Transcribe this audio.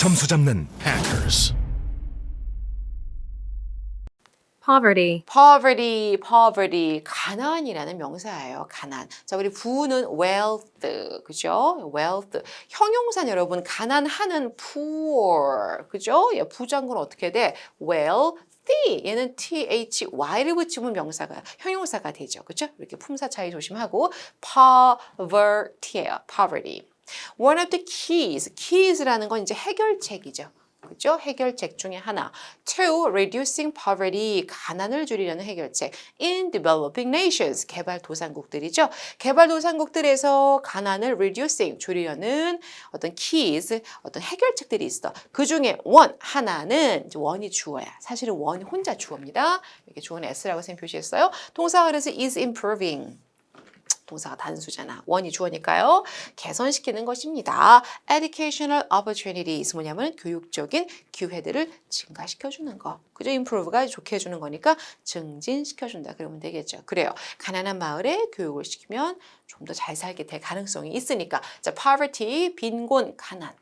점수 잡는 hackers. poverty, poverty, poverty, 가난이라는 명사예요. 가난. 자, 우리 부는 wealth, 그죠? wealth. 형용사 여러분, 가난하는 poor, 그죠? 예, 부장군 어떻게 돼? wealthy. 얘는 thy를 붙이면 명사가 형용사가 되죠. 그죠? 이렇게 품사 차이 조심하고 poverty예요. poverty. One of the keys, keys라는 건 이제 해결책이죠. 그죠? 해결책 중에 하나. To reducing poverty, 가난을 줄이려는 해결책. In developing nations, 개발도상국들이죠. 개발도상국들에서 가난을 reducing, 줄이려는 어떤 keys, 어떤 해결책들이 있어. 그 중에 one, 하나는 원이 주어야. 사실은 원이 혼자 주어입니다. 이렇게 주어는 s라고 선 표시했어요. 동사가 그래서 is improving. 동사가 단수잖아. 원이 주어니까요. 개선시키는 것입니다. educational opportunities 뭐냐면 교육적인 기회들을 증가시켜주는 거. 그죠? improve가 좋게 해주는 거니까 증진시켜준다. 그러면 되겠죠. 그래요. 가난한 마을에 교육을 시키면 좀 더 잘 살게 될 가능성이 있으니까. 자, poverty, 빈곤, 가난.